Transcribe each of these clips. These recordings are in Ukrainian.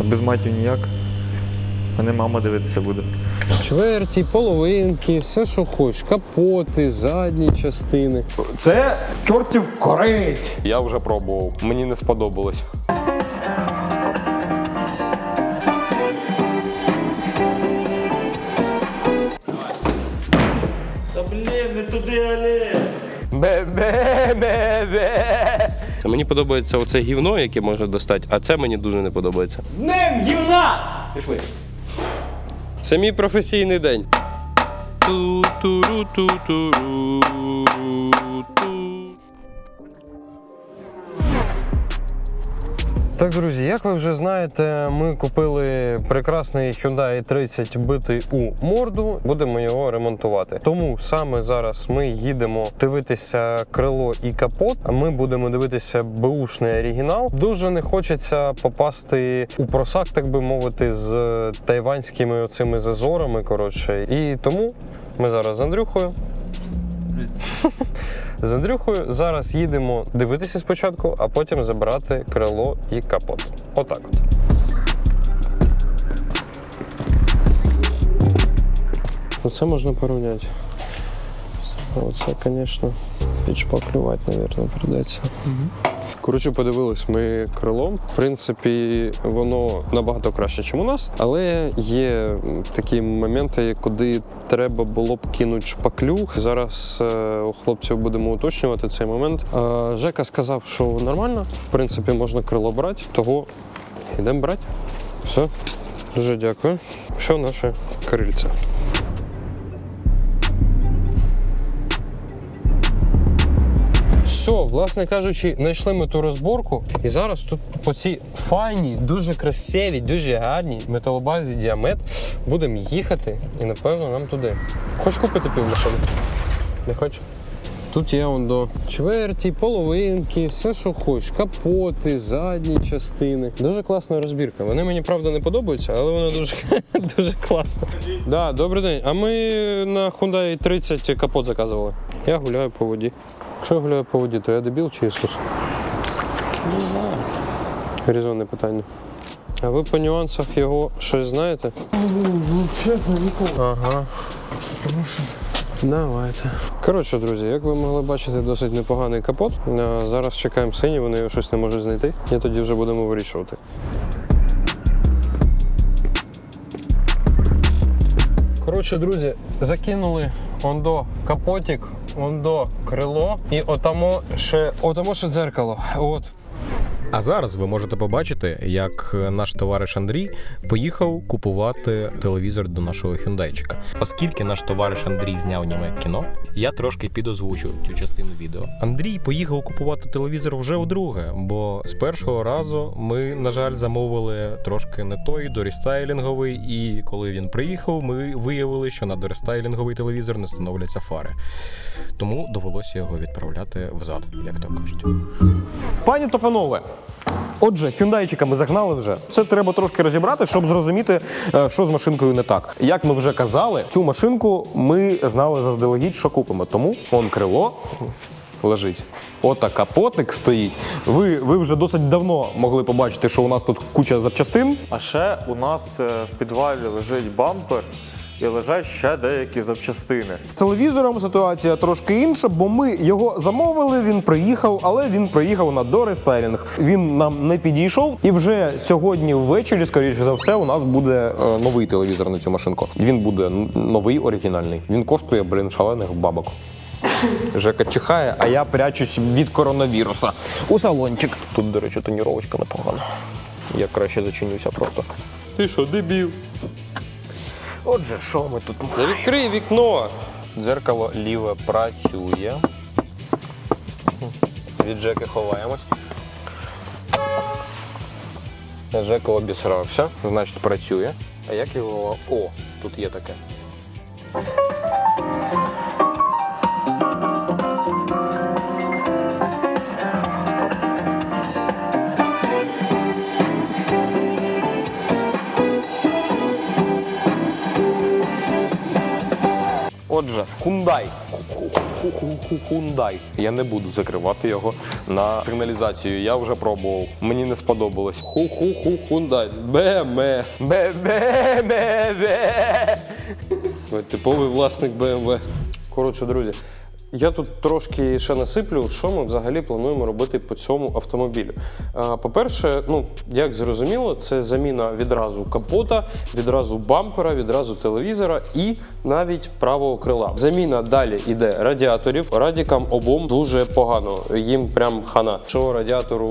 А без матів ніяк. Мене мама дивитися буде. Чверті, половинки, все, що хочеш, капоти, задні частини. Це чортів корець. Я вже пробував, мені не сподобалось. Та блін, не туди, але. Бе-бе-бе-бе. Це мені подобається оце гівно, яке можна достати, а це мені дуже не подобається. Днем гівна! Пішли. Це мій професійний день. Ту-туру-ту-туру-ту. Так, друзі, як ви вже знаєте, ми купили прекрасний Hyundai 30 битий у морду. Будемо його ремонтувати. Тому саме зараз ми їдемо дивитися крило і капот. А ми будемо дивитися беушний оригінал. Дуже не хочеться попасти у просак, так би мовити, з тайванськими оцими зазорами. Коротше, і тому ми зараз з Андрюхою. З Андрюхою зараз їдемо дивитися спочатку, а потім забирати крило і капот. Отак от. Оце можна порівняти. Оце, звісно, підшпаклювати, мабуть, придеться. Коротше, подивились ми крило. В принципі, воно набагато краще, ніж у нас, але є такі моменти, куди треба було б кинути шпаклю. Зараз е, у хлопців будемо уточнювати цей момент. Е, Жека сказав, що нормально, в принципі, можна крило брати, того йдемо брати. Все, дуже дякую. Все наше крильце. Все, власне кажучи, знайшли ми ту розборку. І зараз тут по цій файній, дуже красивій, дуже гарній металобазі діамет будемо їхати і напевно нам туди. Хочеш купити півмашину? Не хочеш? Тут є он до чверті, половинки, все, що хочеш, капоти, задні частини. Дуже класна розбірка. Вони мені правда не подобаються, але вона дуже, дуже класна. Да, добрий день. А ми на Hyundai 30 капот заказували. Я гуляю по воді. Якщо я гуляю по воді, то я дебіл чи Ісус? Не знаю. Резонне питання. А ви по нюансах його щось знаєте? Ага. Давайте. Коротше, друзі, як ви могли бачити, досить непоганий капот. Зараз чекаємо синій, вони його щось не можуть знайти. І тоді вже будемо вирішувати. Коротше, друзі, закинули ондо капотик, ондо крило і отамо ще, отамо ще дзеркало. От. А зараз ви можете побачити, як наш товариш Андрій поїхав купувати телевізор до нашого хюндайчика. Оскільки наш товариш Андрій зняв німе кіно, я трошки підозвучу цю частину відео. Андрій поїхав купувати телевізор вже вдруге, бо з першого разу ми, на жаль, замовили трошки не той дорістайлінговий, і коли він приїхав, ми виявили, що на дорістайлінговий телевізор не встановляться фари. Тому довелося його відправляти взад, як то кажуть. Пані та панове, отже, хюндайчика ми загнали вже. Це треба трошки розібрати, щоб зрозуміти, е, що з машинкою не так. Як ми вже казали, цю машинку ми знали заздалегідь, що купимо. Тому он крило лежить. Ота капотик стоїть. Ви, ви вже досить давно могли побачити, що у нас тут куча запчастин. А ще у нас е, в підвалі лежить бампер і лежать ще деякі запчастини. З телевізором ситуація трошки інша, бо ми його замовили, він приїхав, але він приїхав на дорестайлінг. Він нам не підійшов, і вже сьогодні ввечері, скоріше за все, у нас буде е, новий телевізор на цю машинку. Він буде новий оригінальний. Він коштує, блин, шалених бабок. Жека чихає, а я прячусь від коронавіруса. У салончик. Тут, до речі, тоніровочка непогана. Я краще зачинюся просто. Ти що, дебіл? Отже, що ми тут? Та відкрий вікно. Дзеркало ліве працює. Від Джеки ховаємось. Жека обісрався, значить працює. А як його. О, тут є таке. Hyundai. Хундай. Я не буду закривати його на сигналізацію. Я вже пробував. Мені не сподобалось. Ху-ху-ху, хундай. Бе-ме. Бе-бе-бе-бе. Типовий власник BMW. Коротше, друзі, я тут трошки ще насиплю, що ми взагалі плануємо робити по цьому автомобілю. По-перше, ну як зрозуміло, це заміна відразу капота, відразу бампера, відразу телевізора і навіть правого крила. Заміна далі йде радіаторів. Радікам обом дуже погано. Їм прям хана. Що радіатору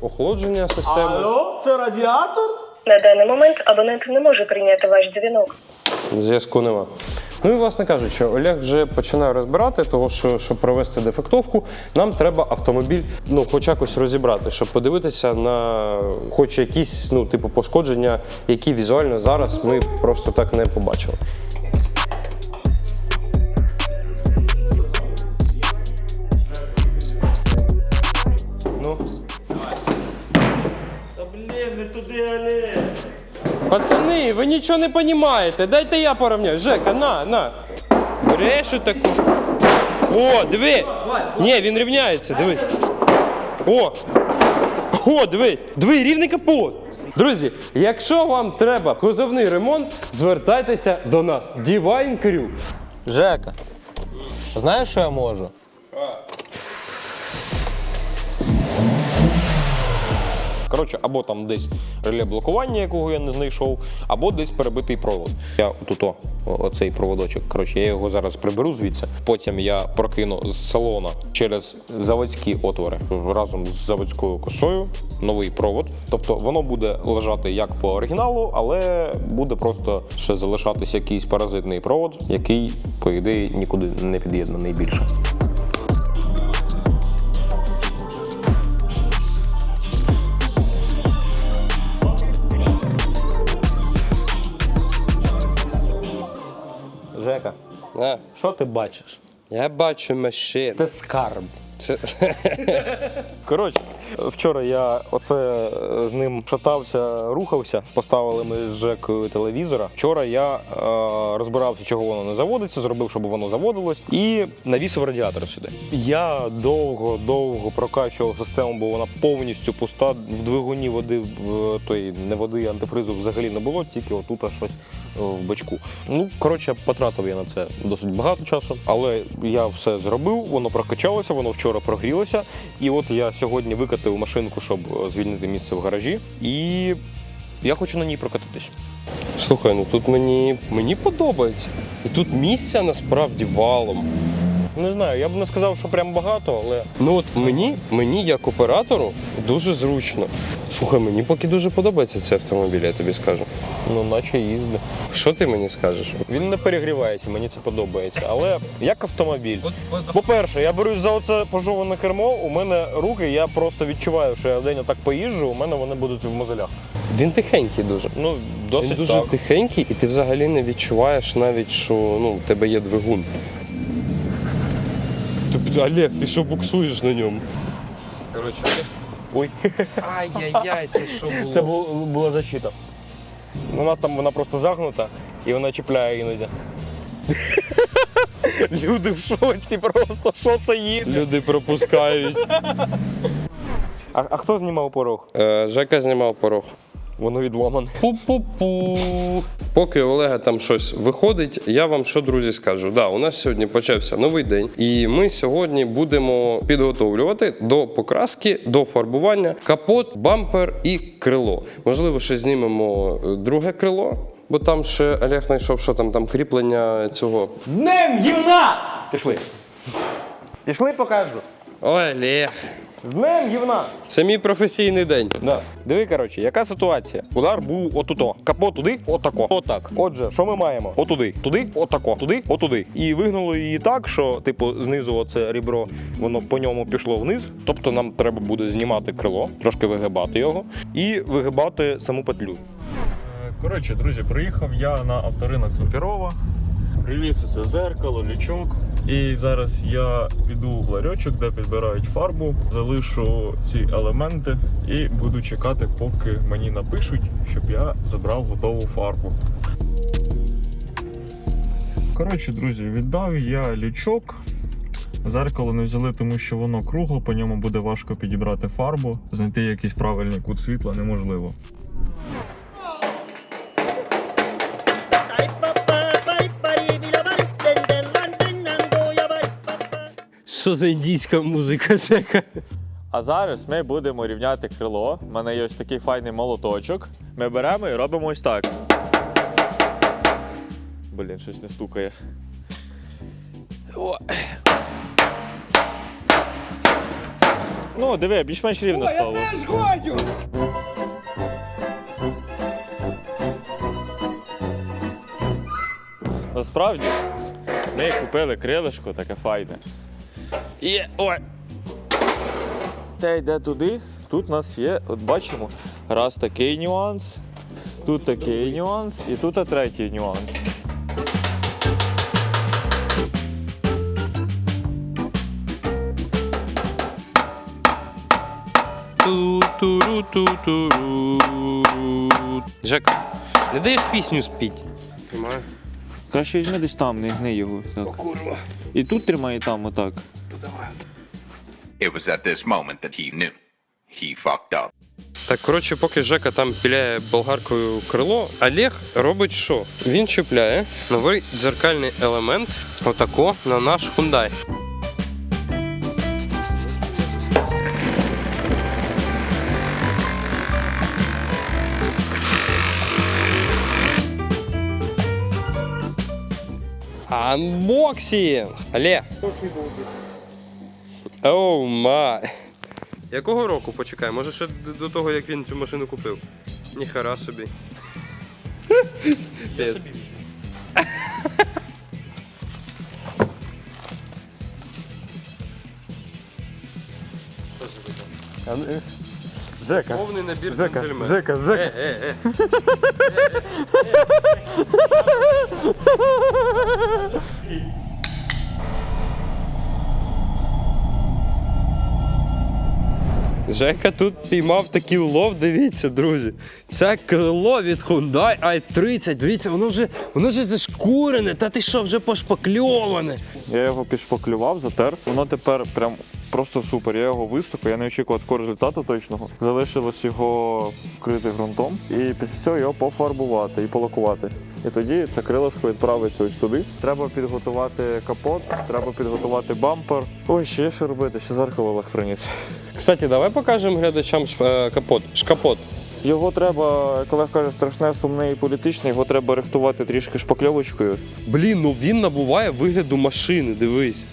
охолодження системи. це радіатор? На даний момент абонент не може прийняти ваш дзвінок. Зв'язку нема. Ну і власне кажучи, Олег вже починає розбирати, того що щоб провести дефектовку, нам треба автомобіль, ну хоч якось розібрати, щоб подивитися на хоч якісь, ну, типу, пошкодження, які візуально зараз ми просто так не побачили. Нічого не розумієте. Дайте я порівняю. Жека, на, на. Береш таку. О, диви. Ні, він рівняється, диви. О! О, дивись! Диви, рівний капот. Друзі, якщо вам треба кузовний ремонт, звертайтеся до нас. Divine Crew. Жека. Знаєш, що я можу? Коротше, або там десь реле блокування, якого я не знайшов, або десь перебитий провод. Я тут о, оцей проводочок. Коротше, я його зараз приберу звідси. Потім я прокину з салона через заводські отвори разом з заводською косою новий провод. Тобто воно буде лежати як по оригіналу, але буде просто ще залишатися якийсь паразитний провод, який, по ідеї, нікуди не під'єднаний більше. Жека, А, що ти бачиш? я бачу машин. Це скарб. Це... Коротше, вчора я оце е, з ним шатався, рухався. Поставили ми з Жекою телевізора. Вчора я е, розбирався, чого воно не заводиться, зробив, щоб воно заводилось, і навісив радіатор сюди. Я довго, довго прокачував систему, бо вона повністю пуста. В двигуні води в той не води, антифризу взагалі не було, тільки отут щось е, в бачку. Ну, коротше, потратив я на це досить багато часу, але я все зробив, воно прокачалося, воно вчора прогрілося. І от я сьогодні викатив машинку, щоб е, звільнити місце в гаражі, і я хочу на ній прокатитись. Слухай, ну тут мені, мені подобається. І тут місця насправді валом. Не знаю, я б не сказав, що прям багато, але Ну от мені, мені як оператору дуже зручно. Слухай, мені поки дуже подобається цей автомобіль, я тобі скажу. ну наче їздить. Що ти мені скажеш? Він не перегрівається, мені це подобається. Але як автомобіль. По-перше, я берусь за оце пожоване кермо. У мене руки, я просто відчуваю, що я в день так поїжджу, у мене вони будуть в мозолях. Він тихенький дуже. Ну, досить Він дуже так. тихенький, і ти взагалі не відчуваєш навіть, що ну, в тебе є двигун. Тобто, Олег, ти що буксуєш на ньому? Коротше. Ой, Ай-яй-яй, це що було? це бу- була защита. У нас там вона просто загнута і вона чіпляє іноді. Люди в шоці просто, що це їде? Люди пропускають. А, а хто знімав порог? Е, Жека знімав порог. Воно відломане. Пу-пу-пу. Поки Олега там щось виходить, я вам що, друзі, скажу. Да, у нас сьогодні почався новий день, і ми сьогодні будемо підготовлювати до покраски, до фарбування капот, бампер і крило. Можливо, ще знімемо е, друге крило, бо там ще Олег знайшов, що там, там кріплення цього. З днем гівна! Пішли. Пішли, покажу. Олег. З днем гівна! Це мій професійний день. Да. Диви, коротше, яка ситуація? Удар був отуто. Капот туди, отако. Отак. Отже, що ми маємо? Отуди, туди, отако, туди, отуди. І вигнули її так, що, типу, знизу оце рібро, воно по ньому пішло вниз. Тобто нам треба буде знімати крило, трошки вигибати його і вигибати саму петлю. Коротше, друзі, приїхав я на авторинок Хімпірова. Привіз це зеркало, лючок. І зараз я піду в ларьочок, де підбирають фарбу, залишу ці елементи і буду чекати, поки мені напишуть, щоб я забрав готову фарбу. Коротше, друзі, віддав я лючок. Зеркало не взяли, тому що воно кругло, по ньому буде важко підібрати фарбу. Знайти якийсь правильний кут світла неможливо. Що за індійська музика, Жека? А зараз ми будемо рівняти крило. У мене є ось такий файний молоточок. Ми беремо і робимо ось так. Блін, щось не стукає. Ну, диви, більш-менш рівно стало. годю! Насправді, ми купили крилишко таке файне. І ой. Те йде туди. Тут у нас є, от бачимо, раз такий нюанс, тут такий нюанс, і тут третій нюанс. Ту-туру-ту-туру. Не даєш пісню спіть? Тримаю. Краще візьми десь там, не гни його. Так. Курва. І тут тримай, і там, отак. It was at this moment that he knew. He fucked up. Так, коротше, поки Жека там піляє болгаркою крило, Олег робить що? Він чіпляє новий дзеркальний елемент отако на наш Hyundai. Анбоксинг! Олег! Оу май! Якого року почекай? Може ще до того, як він цю машину купив? Ніхера собі. Я собі. Жека, Повний набір Жека, джентльменів. Жека, Жека. Е, е, е. Жека тут піймав такий улов, дивіться, друзі. Це крило від Hyundai i30. Дивіться, воно вже воно вже зашкурене, та ти що, вже пошпакльоване. Я його підшпаклював, затер. Воно тепер прям просто супер. Я його вистукав, я не очікував такого результату точного. Залишилось його вкрити ґрунтом і після цього його пофарбувати і полакувати. І тоді це крилишко відправиться ось туди. Треба підготувати капот, треба підготувати бампер. Ой, ще є що робити, ще зеркало Олег приніс. Кстати, давай покажемо глядачам е, капот. Шкапот. Його треба, як Олег каже, страшне, сумне і політичне, його треба рихтувати трішки шпакльовочкою. Блін, ну він набуває вигляду машини, дивись.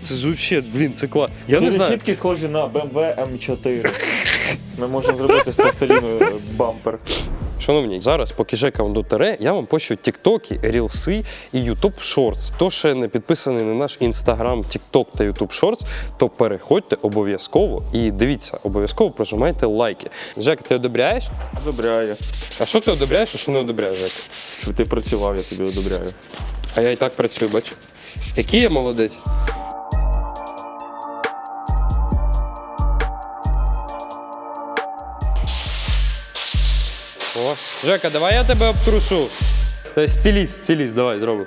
Це ж взагалі, блін, це клас. Я не знаю. решітки схожі на BMW M4. Ми можемо зробити з пластиліну бампер. Шановні, зараз, поки Жека вам дотере, я вам пощу тіктоки, рілси і Ютуб Шортс. Хто ще не підписаний на наш інстаграм, тікток та Ютуб Шортс, то переходьте обов'язково і дивіться, обов'язково прожимайте лайки. Жека, ти одобряєш? Одобряю. А що ти одобряєш, а що не одобряєш, Жека? Щоб ти працював, я тобі одобряю. А я і так працюю, бач. Який я молодець. Жека, давай я тебе обтрушу. Та стиліст, стиліст, давай зробимо.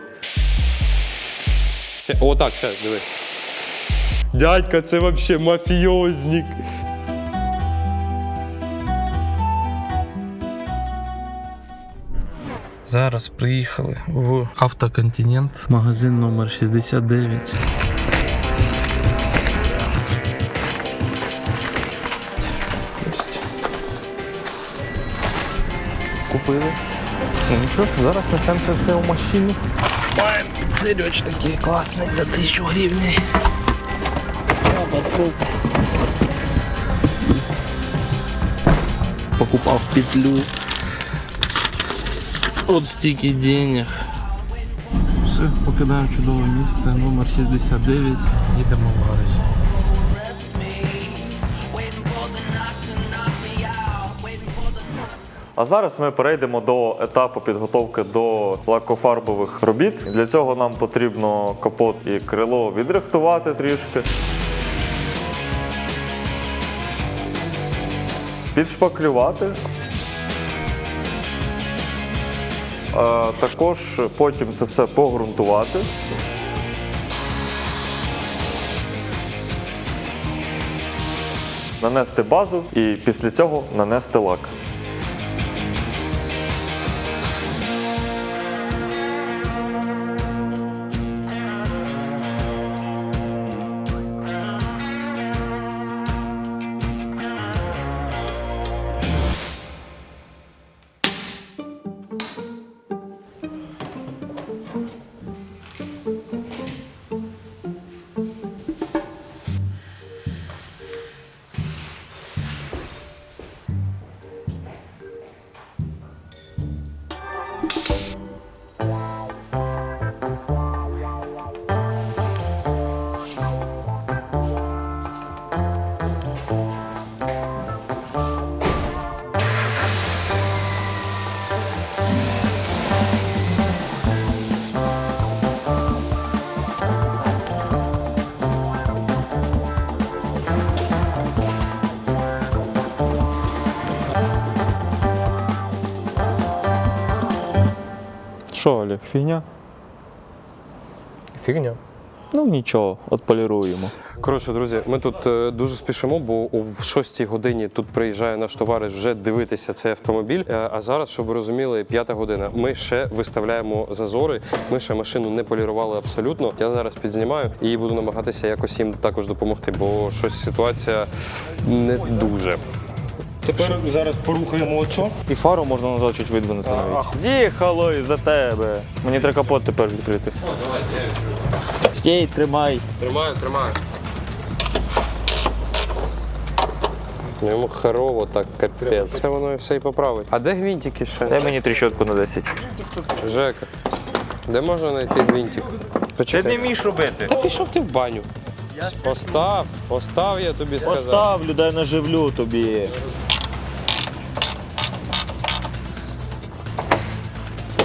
Ще- О, так, ще, диви. Дядька, це взагалі мафіозник. Зараз приїхали в автоконтинент, магазин номер 69. Купили. Ну нічого, зараз несемо це все в машину. Маємо сирьоч такий класний за 1000 гривень. Покупав петлю. От стільки денег. Все, покидаємо чудове місце, номер 69. Їдемо в гаражі. А зараз ми перейдемо до етапу підготовки до лакофарбових робіт. Для цього нам потрібно капот і крило відрихтувати трішки. Підшпаклювати. Також потім це все погрунтувати. нанести базу і після цього нанести лак. Що, Олег, фігня? Фігня. Ну нічого, отполіруємо. Коротше, друзі, ми тут е, дуже спішимо, бо о 6 годині тут приїжджає наш товариш вже дивитися цей автомобіль. Е, А зараз, щоб ви розуміли, п'ята година. Ми ще виставляємо зазори. Ми ще машину не полірували абсолютно. Я зараз підзнімаю і буду намагатися якось їм також допомогти, бо щось ситуація не дуже. Тепер зараз порухаємо оцю. І фару можна назад чуть видвинути навіть. З'їхало і за тебе. Мені треба капот тепер відкрити. Стій, тримай. Тримаю, тримаю. Йому херово так капець. Це воно і все і поправить. А де гвинтики ще? Дай мені тріщотку на 10. Жека, де можна знайти гвинтик? Почекай. вмієш робити. Та пішов ти в баню. Постав, постав, я тобі сказав. Поставлю, дай наживлю тобі.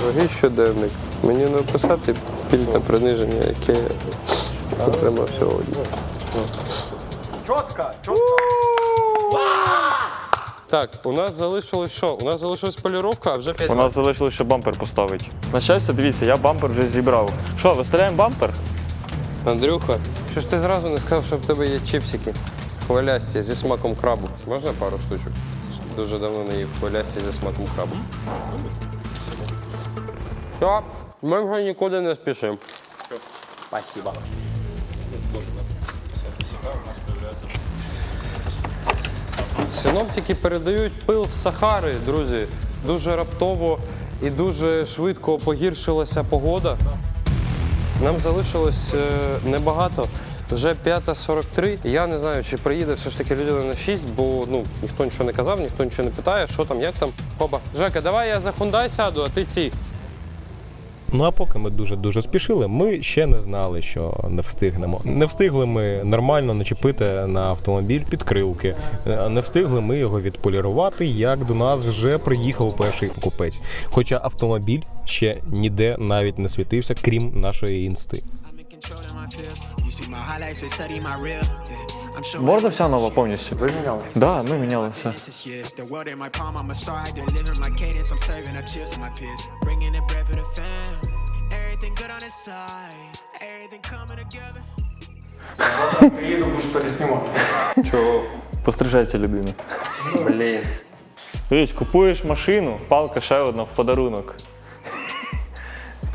Дорогий щоденник. Мені написати пільне приниження, яке я отримав сьогодні. Чотка, чотка. Так, у нас залишилось що? У нас залишилась поліровка, а вже 5 У нас залишилось ще бампер поставити. На щастя, дивіться, я бампер вже зібрав. Що, виставляємо бампер? Андрюха, що ж ти зразу не сказав, що в тебе є чіпсики хвилясті зі смаком крабу? Можна пару штучок? Дуже давно не їв хвилясті зі смаком крабу. Все, ми вже нікуди не спішимо. Спасибо. Синоптики передають пил з Сахари, друзі. Дуже раптово і дуже швидко погіршилася погода. Нам залишилось е, небагато. Вже 5.43. Я не знаю, чи приїде все ж таки людина на 6, бо ну ніхто нічого не казав, ніхто нічого не питає, що там, як там. Хоба. Жека, давай я за Хундай сяду, а ти ці. Ну а поки ми дуже дуже спішили, ми ще не знали, що не встигнемо. Не встигли ми нормально начепити на автомобіль підкрилки. Е, Не встигли ми його відполірувати, як до нас вже приїхав перший покупець. Хоча автомобіль ще ніде навіть не світився, крім нашої інсти. Морда вся нова повністю. Ви міняли? Так, да, ми міняли все. Everything coming together. Чого? Пострижається людина. Блін. Дивись, купуєш машину, палка ще одна в подарунок.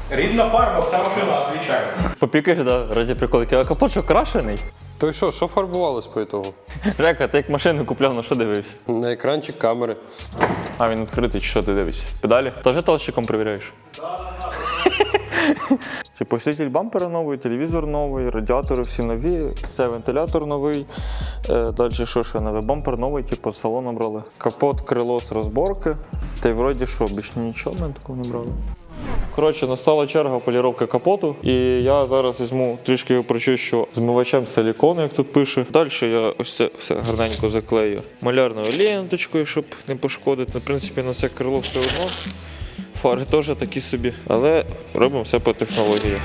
Рідна фарба, вся машина відвічає. Попікаєш, да, раді приколики. А капот що крашений? То й що, що фарбувалось по ітогу? Жека, ти як машину купляв, на що дивився? На екранчик камери. А він відкритий, чи що ти дивишся? Педалі? Теж толщиком перевіряєш? Типу, світіль бампера новий, телевізор новий, радіатори всі нові, це вентилятор новий. Е, далі що ще нове? Бампер новий, типу, з брали. Капот, крило з розборки. Та й вроді що, більш нічого ми такого не брали. Коротше, настала черга поліровки капоту, і я зараз візьму трішки його прочищу змивачем силікону, як тут пише. Далі я ось це все гарненько заклею малярною ленточкою, щоб не пошкодити. Ну, В принципі, на це крило все одно. Фари теж такі собі, але робимо все по технології.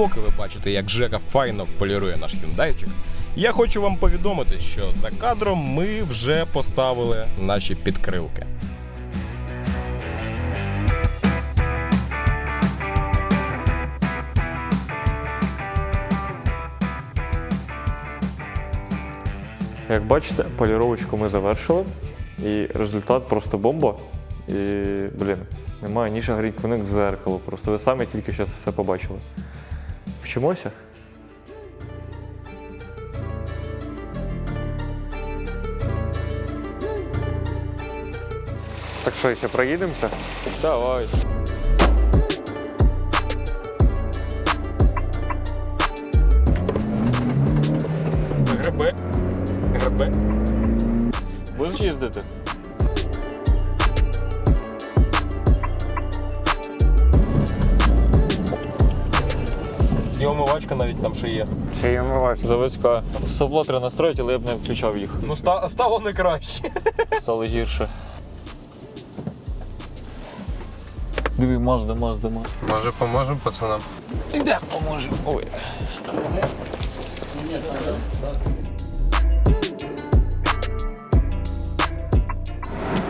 Поки ви бачите, як Жека файно полірує наш хюндайчик, я хочу вам повідомити, що за кадром ми вже поставили наші підкрилки. Як бачите, поліровочку ми завершили, і результат просто бомба. І, блін, немає ніж гріньквиник зеркало. Просто ви самі тільки що це все побачили. Вчимося? Так що, ще проїдемося? Давай. Гриби. Гриби. Будеш їздити? І навіть там ще є. Ще й омивач. Заводська. Собло треба настроїти, але я б не включав їх. Ну, ста- стало не краще. Стало гірше. Диви, Мазда, Мазда, Мазда. Може, поможемо пацанам? Іде поможемо.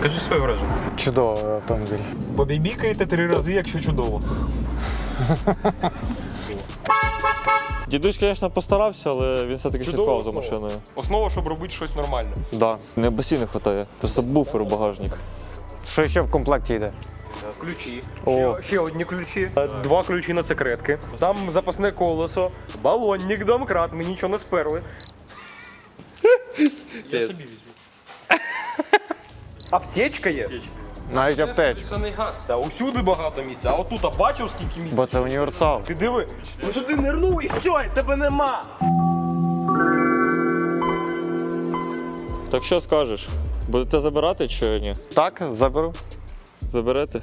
Кажи своє враження. Чудовий автомобіль. Побібікаєте три рази, якщо чудово. Дідусь, звісно, постарався, але він все-таки Чудова слідкував за основа. машиною. Основа, щоб робити щось нормальне. Да. Не басі не вистачає. Це сабвуфер у багажник. Що ще в комплекті йде? Ключі. О. Ще, ще одні ключі. Е, Два ключі на секретки. Там запасне колесо, балонник, домкрат. Ми нічого не сперли. Я собі візьму. Аптечка є? Навіть аптечка. Писаний газ. Та усюди багато місця. А отут а бачив скільки місця. Бо це універсал. Ти диви, ну сюди нирнув і все, і тебе нема. Так що скажеш? Будете забирати чи ні? Так, заберу. Заберете?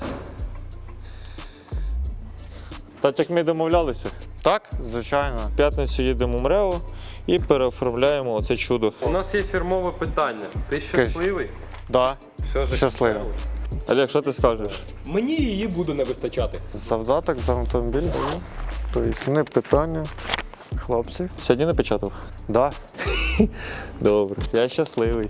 Так як ми домовлялися, Так, звичайно. в п'ятницю їдемо в МРЕО і переоформляємо оце чудо. У нас є фірмове питання. Ти щасливий? Да. Все Щасливо. Олег, що ти скажеш? Мені її буде не вистачати. Завдаток за автомобіль даю. Тобто не питання. Хлопці. Сьогодні напечатав? Да. Добре, я щасливий.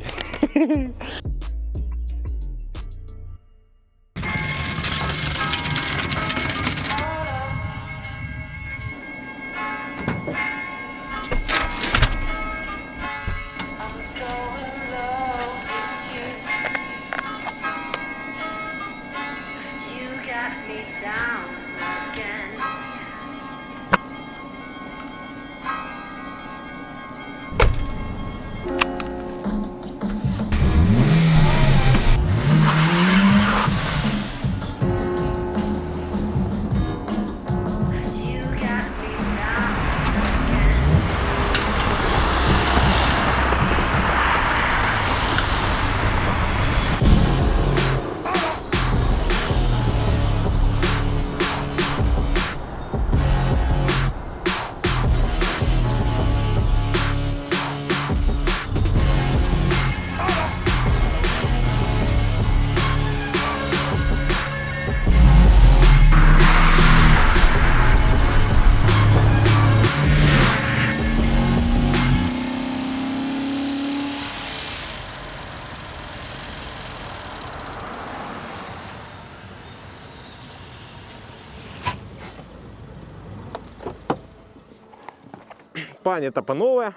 Пані та панове.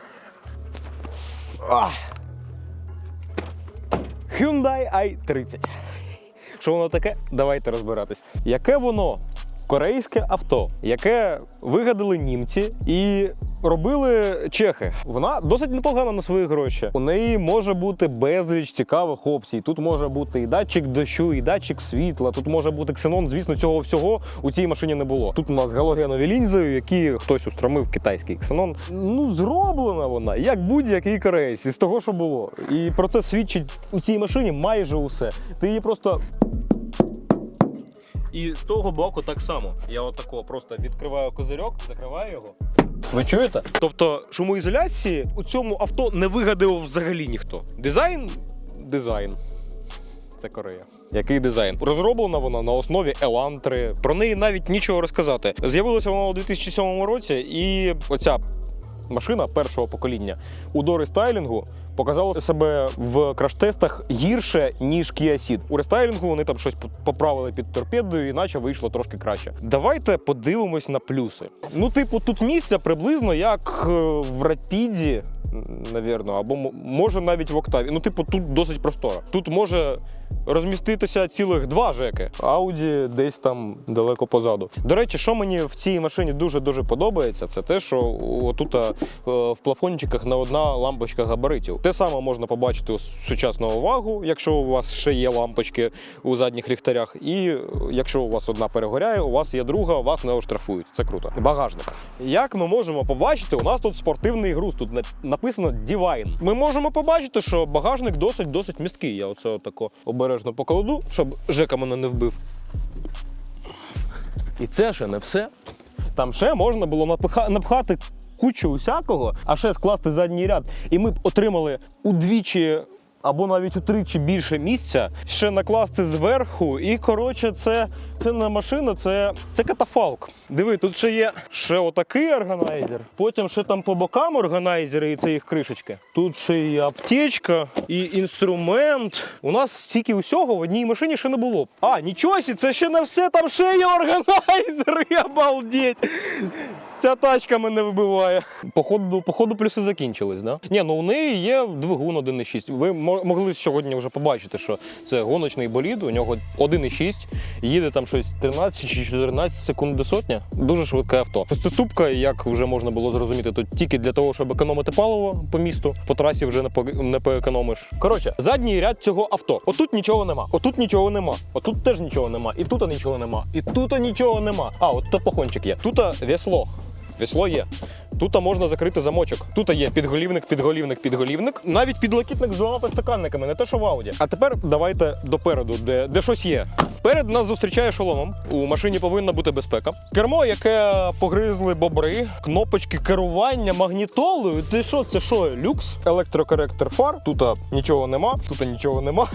Hyundai i30. Що воно таке? Давайте розбиратись. Яке воно? Корейське авто, яке вигадали німці і робили чехи. Вона досить непогана на свої гроші. У неї може бути безліч цікавих опцій. Тут може бути і датчик дощу, і датчик світла. Тут може бути ксенон. Звісно, цього всього у цій машині не було. Тут у нас галогенові лінзи, які хтось устромив китайський ксенон. Ну, зроблена вона як будь-який корейсь із того, що було. І про це свідчить у цій машині майже усе. Ти її просто І з того боку так само. Я отако просто відкриваю козирьок, закриваю його. Ви чуєте? Тобто шумоізоляції у цьому авто не вигадав взагалі ніхто. Дизайн дизайн. це Корея. Який дизайн? Розроблена вона на основі Елантри. Про неї навіть нічого розказати. З'явилася вона у 2007 році, і оця машина першого покоління у до рестайлінгу показала себе в краш-тестах гірше, ніж Kia Ceed. У рестайлінгу вони там щось поправили під торпедою, іначе вийшло трошки краще. Давайте подивимось на плюси. Ну, типу, тут місця приблизно як е, в Рапіді. Навірно, або може навіть в Октаві. Ну, типу, тут досить просторо. Тут може розміститися цілих два жеки. Ауді десь там далеко позаду. До речі, що мені в цій машині дуже дуже подобається, це те, що отут е, в плафончиках не одна лампочка габаритів. Те саме можна побачити у сучасного вагу, якщо у вас ще є лампочки у задніх ліхтарях. І е, якщо у вас одна перегоряє, у вас є друга, вас не оштрафують. Це круто. Багажник. Як ми можемо побачити, у нас тут спортивний груз. Тут на- написано Divine. Ми можемо побачити, що багажник досить досить місткий. Я оце отако обережно покладу, щоб Жека мене не вбив. І це ще не все. Там ще можна було напиха... напхати кучу усякого, а ще скласти задній ряд. І ми б отримали удвічі. Або навіть утричі більше місця, ще накласти зверху. І коротше, це, це машина, це, це катафалк. Диви, тут ще є ще отакий органайзер. Потім ще там по бокам органайзери, і це їх кришечки. Тут ще і аптечка, і інструмент. У нас стільки усього в одній машині ще не було. А, нічого сі, це ще не все, там ще є органайзери, обалдеть. Ця тачка мене вибиває. Походу, походу плюси закінчились, да? Ні, ну у неї є двигун 1.6. Ви могли сьогодні вже побачити, що це гоночний болід, у нього 1.6, їде там щось 13 чи 14 секунд до сотня. Дуже швидке авто. Шестиступка, як вже можна було зрозуміти, тут тільки для того, щоб економити паливо по місту, по трасі вже не, по, не поекономиш. Коротше, задній ряд цього авто. Отут нічого нема, отут нічого нема, отут теж нічого нема, і тут нічого нема, і тут нічого нема. А, от топохончик є. Тут весло. Весло є. Тут можна закрити замочок. Тут є підголівник, підголівник, підголівник. Навіть підлокітник з двома підстаканниками, не те, що в Ауді. А тепер давайте допереду, де, де щось є. Перед нас зустрічає шоломом. У машині повинна бути безпека. Кермо, яке погризли бобри, кнопочки керування магнітолою. Ти що, це що, люкс? Електрокоректор фар. Тут нічого нема, тут нічого нема.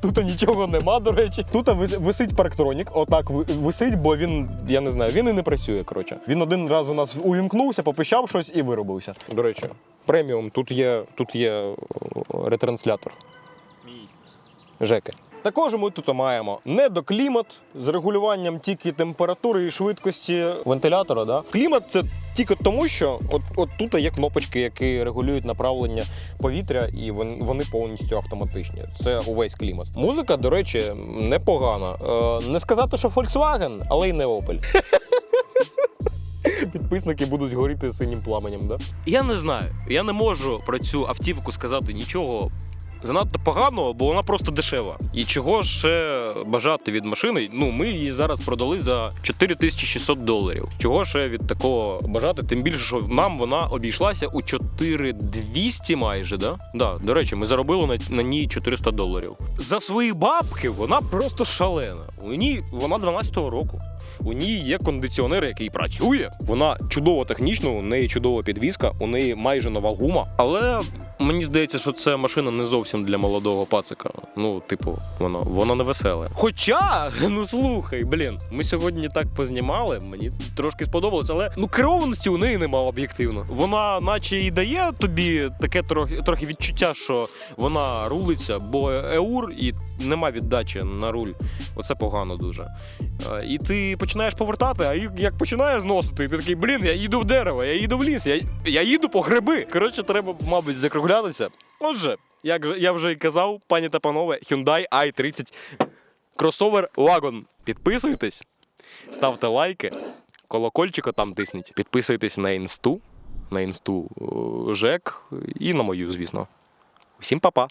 Тут нічого нема, до речі. Тут висить парктронік. Отак висить, бо він, я не знаю, він і не працює. Коротше. Він один раз у нас увімкнувся, попищав щось і виробився. До речі, преміум. Тут є, тут є ретранслятор. Мій. Жеки. Також ми тут маємо недоклімат з регулюванням тільки температури і швидкості вентилятора. Да? Клімат це тільки тому, що от, от тут є кнопочки, які регулюють направлення повітря, і вони повністю автоматичні. Це увесь клімат. Музика, до речі, непогана. Е, не сказати, що Volkswagen, але й не Opel. Підписники будуть горіти синім пламенем, да? Я не знаю. Я не можу про цю автівку сказати нічого занадто поганого, бо вона просто дешева. І чого ще бажати від машини? Ну, ми її зараз продали за 4600 доларів. Чого ще від такого бажати? Тим більше, що нам вона обійшлася у 4200 майже, да? Да, до речі, ми заробили на, на ній 400 доларів. За свої бабки вона просто шалена. У ній вона 12-го року. У ній є кондиціонер, який працює. Вона чудово технічна, у неї чудова підвізка, у неї майже нова гума. Але мені здається, що це машина не зовсім для молодого пацика. Ну, типу, вона, вона не весела. Хоча, ну слухай, блін, ми сьогодні так познімали, мені трошки сподобалось, але ну керованості у неї нема об'єктивно. Вона, наче і дає тобі таке трохи, трохи відчуття, що вона рулиться, бо еур і нема віддачі на руль. Оце погано дуже. Е, І ти починаєш повертати, а як починає зносити, ти такий, блін, я їду в дерево, я їду в ліс, я, я їду по гриби. Коротше, треба, мабуть, закруглятися. Отже, як я вже і казав, пані та панове, Hyundai i30 кросовер Wagon. Підписуйтесь, ставте лайки, колокольчика там тисніть. Підписуйтесь на інсту, на інсту е, ЖЕК і на мою, звісно. Всім па-па!